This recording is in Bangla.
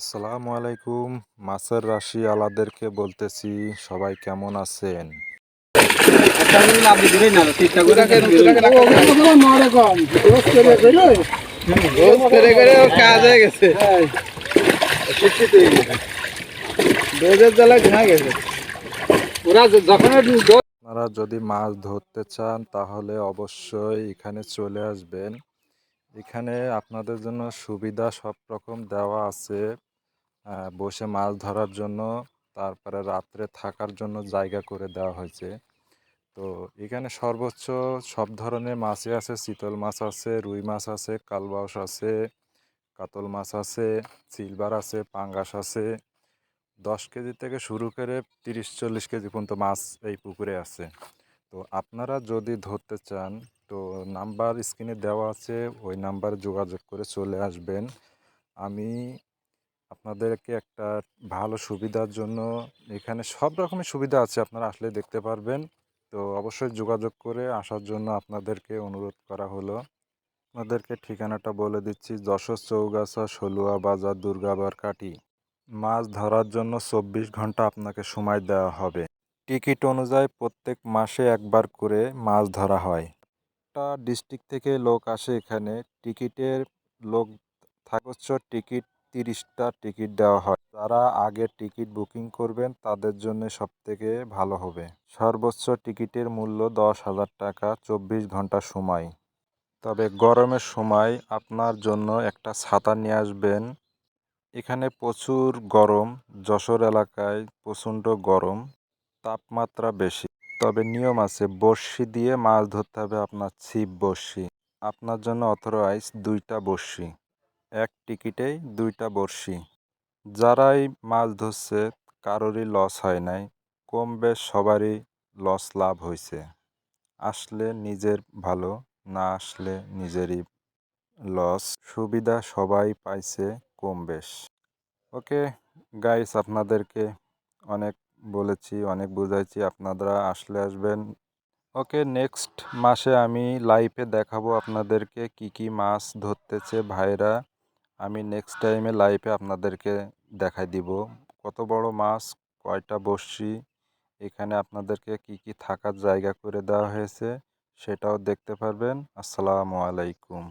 আসসালামু আলাইকুম। মাছের রাশি আলাদেরকে বলতেছি, সবাই কেমন আছেন? আপনারা যদি মাছ ধরতে চান, তাহলে অবশ্যই এখানে চলে আসবেন। এখানে আপনাদের জন্য সুবিধা সব রকম দেওয়া আছে। বসে মাছ ধরার জন্য, তারপরে রাত্রে থাকার জন্য জায়গা করে দেওয়া হয়েছে। তো এখানে সর্বোচ্চ সব ধরনের মাছই আছে। চিতল মাছ আছে, রুই মাছ আছে, কালবাউস আছে, কাতল মাছ আছে, সিলভার আছে, পাঙ্গাস আছে। দশ কেজি থেকে শুরু করে তিরিশ, চল্লিশ কেজি পর্যন্ত মাছ এই পুকুরে আছে। তো আপনারা যদি ধরতে চান, তো নাম্বার স্ক্রিনে দেওয়া আছে, ওই নাম্বারে যোগাযোগ করে চলে আসবেন। আমি আপনাদেরকে একটা ভালো সুবিধার জন্য এখানে সব রকমের সুবিধা আছে, আপনারা আসলে দেখতে পারবেন। তো অবশ্যই যোগাযোগ করে আসার জন্য আপনাদেরকে অনুরোধ করা হলো। আপনাদেরকে ঠিকানাটা বলে দিচ্ছি, যশোর চৌগাছা, সলুয়া বাজার, দুর্গাবার কাটি। মাছ ধরার জন্য চব্বিশ ঘণ্টা আপনাকে সময় দেওয়া হবে। টিকিট অনুযায়ী প্রত্যেক মাসে একবার করে মাছ ধরা হয়। একটা ডিস্ট্রিক্ট থেকে লোক আসে এখানে, টিকিটের লোক থাকচ্ছ টিকিট তিরিশটা টিকিট দেওয়া হয়। যারা আগে টিকিট বুকিং করবেন, তাদের জন্য সব থেকে ভালো হবে। সর্বোচ্চ টিকিটের মূল্য দশ হাজার টাকা, চব্বিশ ঘণ্টা সময়। তবে গরমের সময় আপনার জন্য একটা ছাতা নিয়ে আসবেন। এখানে প্রচুর গরম, যশোর এলাকায় প্রচণ্ড গরম, তাপমাত্রা বেশি। তবে নিয়ম আছে, বড়শি দিয়ে মাছ ধরতে হবে আপনার ছিপ বড়শি। আপনার জন্য অথরাইজ দুইটা বড়শি। এক টিকিটেই দুইটা বড়শি। যারাই মাছ ধরছে, কারোরই লস হয় নাই। কম বেশ সবারই লস লাভ হয়েছে আসলে নিজের ভালো, না আসলে নিজেরই লস সুবিধা সবাই পাইছে, কম বেশ। ওকে গাইস আপনাদেরকে অনেক বলেছি, অনেক বুঝাইছি, আপনারা আসলে আসবেন। ওকে নেক্সট মাসে আমি লাইভে দেখাবো আপনাদেরকে কি কি মাছ ধরতেছে ভাইরা। আমি নেক্সট টাইমে লাইভে আপনাদেরকে দেখাই দিব। কত বড় মাছ, কয়টা বসছি এখানে আপনাদেরকে কি কি থাকার জায়গা করে দেওয়া হয়েছে সেটাও দেখতে পারবেন। আসসালামু আলাইকুম।